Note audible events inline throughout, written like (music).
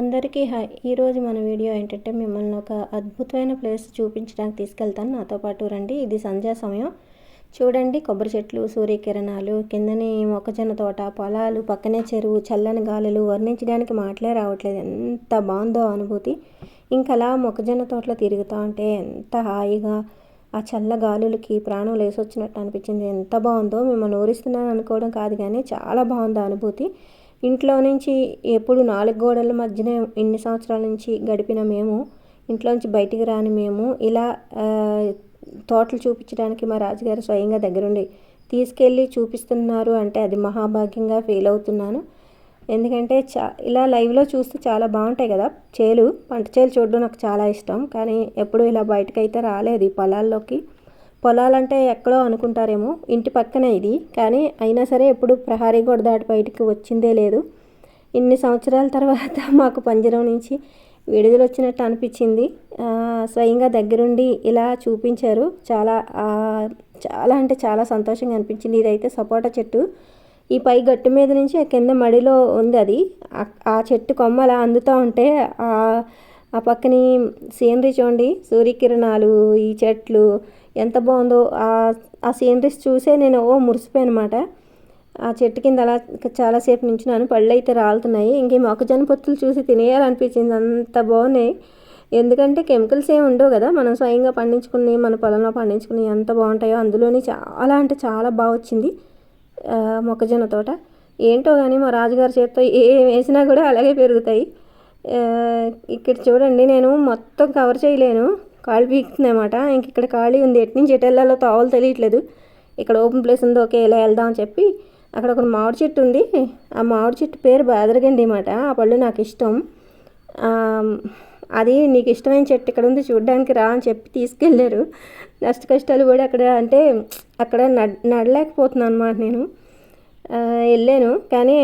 అందరికీ హాయ్. ఈరోజు మన వీడియో ఏంటంటే మిమ్మల్ని ఒక అద్భుతమైన ప్లేస్ చూపించడానికి తీసుకెళ్తాను. నాతో పాటు రండి. ఇది సంధ్యా సమయం. చూడండి కొబ్బరి చెట్లు సూర్యకిరణాలు కిందని మొక్కజొన్న తోట పొలాలు పక్కనే చెరువు చల్లని గాలులు వర్ణించడానికి మాటలే రావట్లేదు. ఎంత బాగుందో అనుభూతి. ఇంకలా మొక్కజొన్న తోటలో తిరుగుతూ ఉంటే ఎంత హాయిగా ఆ చల్ల గాలులకి ప్రాణం లేసొచ్చినట్టు అనిపించింది. ఎంత బాగుందో మిమ్మల్ని ఊరిస్తున్నాను అనుకోవడం కాదు కానీ చాలా బాగుంది అనుభూతి. ఇంట్లో నుంచి ఎప్పుడు నాలుగు గోడల మధ్యనే ఇన్ని సంవత్సరాల నుంచి గడిపిన మేము ఇంట్లో నుంచి బయటికి రాని మేము ఇలా తోటలు చూపించడానికి మా రాజుగారు స్వయంగా దగ్గరుండి తీసుకెళ్ళి చూపిస్తున్నారు అంటే అది మహాభాగ్యంగా ఫీల్ అవుతున్నాను. ఎందుకంటే చా ఇలా లైవ్లో చూస్తే చాలా బాగుంటాయి కదా చేలు పంట చేలు చూడడం నాకు చాలా ఇష్టం. కానీ ఎప్పుడు ఇలా బయటకైతే రాలేదు ఈ పొలాల్లోకి. పొలాలంటే ఎక్కడో అనుకుంటారేమో ఇంటి పక్కనే ఇది. కానీ అయినా సరే ఎప్పుడు ప్రహారీ గోడ దాటి బయటికి వచ్చిందే లేదు. ఇన్ని సంవత్సరాల తర్వాత (laughs) మాకు పంజరం నుంచి విడుదల వచ్చినట్టు అనిపించింది. స్వయంగా దగ్గరుండి ఇలా చూపించారు. చాలా చాలా అంటే చాలా సంతోషంగా అనిపించింది. ఇదైతే సపోటా చెట్టు. ఈ పై గట్టు మీద నుంచి కింద మడిలో ఉంది అది. ఆ చెట్టు కొమ్మ అలా అందుతూ ఉంటే ఆ పక్కని సీనరీ చూడండి సూర్యకిరణాలు ఈ చెట్లు ఎంత బాగుందో ఆ సీనరీస్ చూసే నేను ఓ మురిసిపోయానమాట ఆ చెట్టు కింద అలా చాలాసేపు నుంచున్నాను. పళ్ళు అయితే రాలుతున్నాయి. ఇంకే మొక్కజొన్న పొత్తులు చూసి తినేయాలనిపించింది. అంత బాగున్నాయి. ఎందుకంటే కెమికల్స్ ఏమి ఉండవు కదా. మనం స్వయంగా పండించుకుని మన పొలంలో పండించుకుని ఎంత బాగుంటాయో అందులోనే చాలా అంటే చాలా బాగా వచ్చింది మొక్కజొన్న తోట. ఏంటో కానీ మా రాజుగారి చేత్తో ఏం వేసినా కూడా అలాగే పెరుగుతాయి. ఇక్కడ చూడండి నేను మొత్తం కవర్ చేయలేను. కాళ్ళు పీకుతుందన్నమాట. ఇంక ఇక్కడ ఖాళీ ఉంది. ఎటు నుంచి ఎటు వెళ్ళాలో తావులు తెలియట్లేదు. ఇక్కడ ఓపెన్ ప్లేస్ ఉంది. ఓకే ఇలా వెళ్దాం అని చెప్పి అక్కడ ఒక మామిడి చెట్టు ఉంది. ఆ మామిడి చెట్టు పేరు బాదరగండి అన్నమాట. ఆ పళ్ళు నాకు ఇష్టం. అది నీకు ఇష్టమైన చెట్టు ఇక్కడ ఉంది చూడడానికి రా అని చెప్పి తీసుకెళ్ళారు. నష్ట కష్టాలు కూడా అక్కడ అంటే అక్కడ నడ్ నడలేకపోతున్నాను అనమాట నేను. వెళ్ళాను. కానీ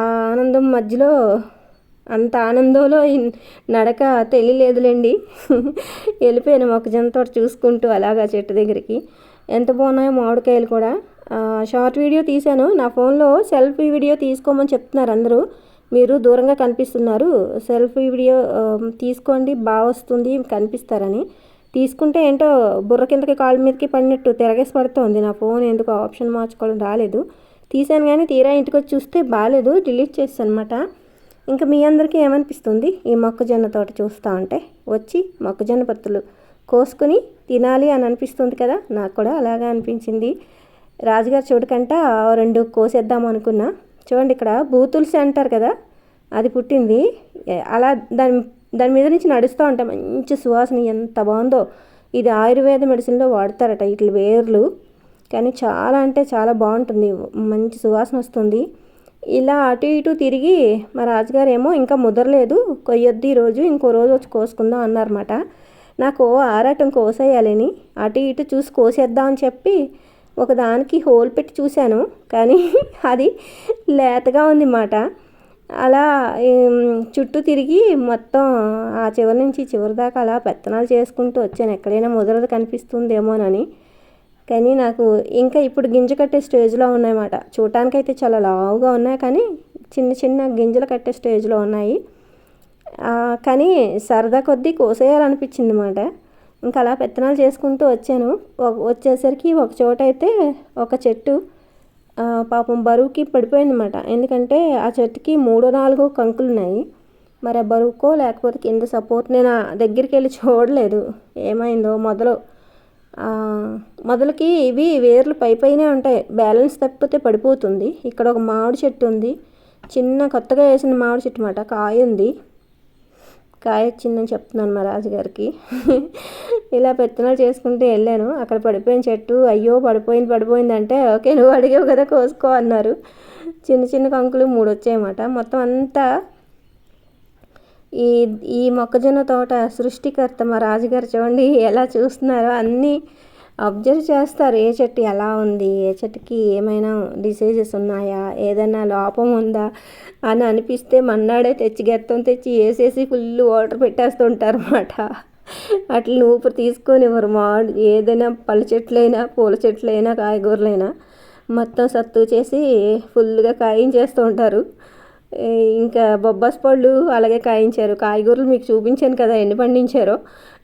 ఆ ఆనందం మధ్యలో అంత ఆనందంలో నడక తెలియలేదులేండి. వెళ్ళిపోయాను మొక్కజొన్న తోట చూసుకుంటూ అలాగా చెట్టు దగ్గరికి. ఎంత బాగున్నాయో మామిడికాయలు కూడా. షార్ట్ వీడియో తీశాను. నా ఫోన్లో సెల్ఫీ వీడియో తీసుకోమని చెప్తున్నారు అందరూ. మీరు దూరంగా కనిపిస్తున్నారు. సెల్ఫీ వీడియో తీసుకోండి బాగా వస్తుంది కనిపిస్తారని. తీసుకుంటే ఏంటో బుర్ర కిందకి కాళ్ళ మీదకి పడినట్టు తిరగేసి పడుతుంది. నా ఫోన్ ఎందుకు ఆప్షన్ మార్చుకోవడం రాలేదు. తీశాను కానీ తీరా ఇంటికి వచ్చి చూస్తే బాగాలేదు. డిలీట్ చేస్తాను అనమాట ఇంకా మీ అందరికీ ఏమనిపిస్తుంది? ఈ మొక్కజొన్న తోట చూస్తూ ఉంటే వచ్చి మొక్కజొన్న పత్తులు కోసుకుని తినాలి అని అనిపిస్తుంది కదా? నాకు కూడా అలాగే అనిపించింది. రాజుగారు చూడకంట రెండు కోసేద్దాం అనుకున్నా. చూడండి ఇక్కడ బూతుల్సి అంటారు కదా అది పుట్టింది. అలా దాని దాని మీద నుంచి నడుస్తూ ఉంటే మంచి సువాసన ఎంత బాగుందో. ఇది ఆయుర్వేద మెడిసిన్లో వాడతారట ఇట్ల వేర్లు. కానీ చాలా అంటే చాలా బాగుంటుంది. మంచి సువాసన వస్తుంది. ఇలా అటు ఇటు తిరిగి మా రాజుగారు ఏమో ఇంకా ముదరలేదు కొయ్యొద్దు ఈరోజు ఇంకో రోజు వచ్చి కోసుకుందాం అన్నారన్నమాట. నాకు ఆరాటం కోసేయాలని అటు ఇటు చూసి కోసేద్దాం అని చెప్పి ఒకదానికి హోల్ పెట్టి చూశాను. కానీ (laughs) అది లేతగా ఉంది మాట అలా చుట్టూ తిరిగి మొత్తం ఆ చివరి నుంచి చివరి దాకా అలా పెత్తనాలు చేసుకుంటూ వచ్చాను. ఎక్కడైనా ముదరదు కనిపిస్తుందేమోనని. కానీ నాకు ఇంకా ఇప్పుడు గింజ కట్టే స్టేజ్లో ఉన్నాయన్నమాట. చూడటానికైతే చాలా లావుగా ఉన్నాయి కానీ చిన్న చిన్న గింజలు కట్టే స్టేజ్లో ఉన్నాయి. కానీ సరదా కొద్దీ కోసేయాలనిపించింది అనమాట ఇంకా అలా పెత్తనాలు చేసుకుంటూ వచ్చాను. వచ్చేసరికి ఒక చోట అయితే ఒక చెట్టు పాపం బరువుకి పడిపోయిందన్నమాట. ఎందుకంటే ఆ చెట్టుకి మూడో నాలుగో కంకులు ఉన్నాయి మరి ఆ బరువుకో లేకపోతే కింద సపోర్ట్ నేను దగ్గరికి వెళ్ళి చూడలేదు. ఏమైందో మొదలు మొదలకి ఇవి వేర్లు పై పైనే ఉంటాయి. బ్యాలెన్స్ తప్పితే పడిపోతుంది. ఇక్కడ ఒక మామిడి చెట్టు ఉంది. చిన్న కొత్తగా వేసిన మామిడి చెట్టు మాట. కాయ ఉంది. కాయ వచ్చిందని చెప్తున్నాను మా రాజుగారికి. (laughs) ఇలా పెత్తనాలు చేసుకుంటూ వెళ్ళాను. అక్కడ పడిపోయిన చెట్టు అయ్యో పడిపోయింది పడిపోయింది అంటే ఓకే నువ్వు అడిగావు కదా కోసుకో అన్నారు. చిన్న చిన్న కంకులు మూడు వచ్చాయన్నమాట మొత్తం అంతా ఈ ఈ మొక్కజొన్న తోట సృష్టికర్త మా రాజుగారు చూడండి ఎలా చూస్తున్నారో అన్నీ అబ్జర్వ్ చేస్తారు. ఏ చెట్టు ఎలా ఉంది? ఏ చెట్టుకి ఏమైనా డిసీజెస్ ఉన్నాయా? ఏదైనా లోపం ఉందా? అని అనిపిస్తే మన్నాడే తెచ్చి గెత్తం తెచ్చి వేసేసి ఫుల్ వాటర్ పెట్టేస్తుంటారు అన్నమాట. అట్లా ఊపిరి తీసుకొని ఎవరు మా ఏదైనా పళ్ళ చెట్లైనా పూల చెట్లైనా కాయగూరలైనా మొత్తం సత్తు చేసి ఫుల్గా కాయించేస్తూ ఉంటారు ఇంకా బొబ్బాస్ పళ్ళు అలాగే కాయించారు. కాయగూరలు మీకు చూపించాను కదా ఎన్ని పండించారో.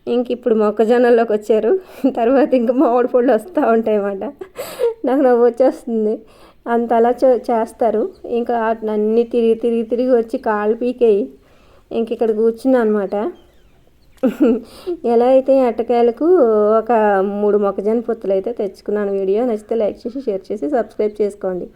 ఇంక ఇప్పుడు మొక్కజొన్నల్లోకి వచ్చారు. తర్వాత ఇంకా మామిడి పళ్ళు వస్తూ ఉంటాయి అన్నమాట నాకు నవ్వు వచ్చేస్తుంది. అంత అలా చే- చేస్తారు. ఇంకా వాటిని అన్నీ తిరిగి తిరిగి తిరిగి వచ్చి కాళ్ళు పీకేయి. ఇంక ఇక్కడ కూర్చున్నా అనమాట ఎలా అయితే అట్టకాయలకు ఒక మూడు మొక్కజొన్న పొత్తులు అయితే తెచ్చుకున్నాను వీడియో. నచ్చితే లైక్ చేసి షేర్ చేసి సబ్స్క్రైబ్ చేసుకోండి.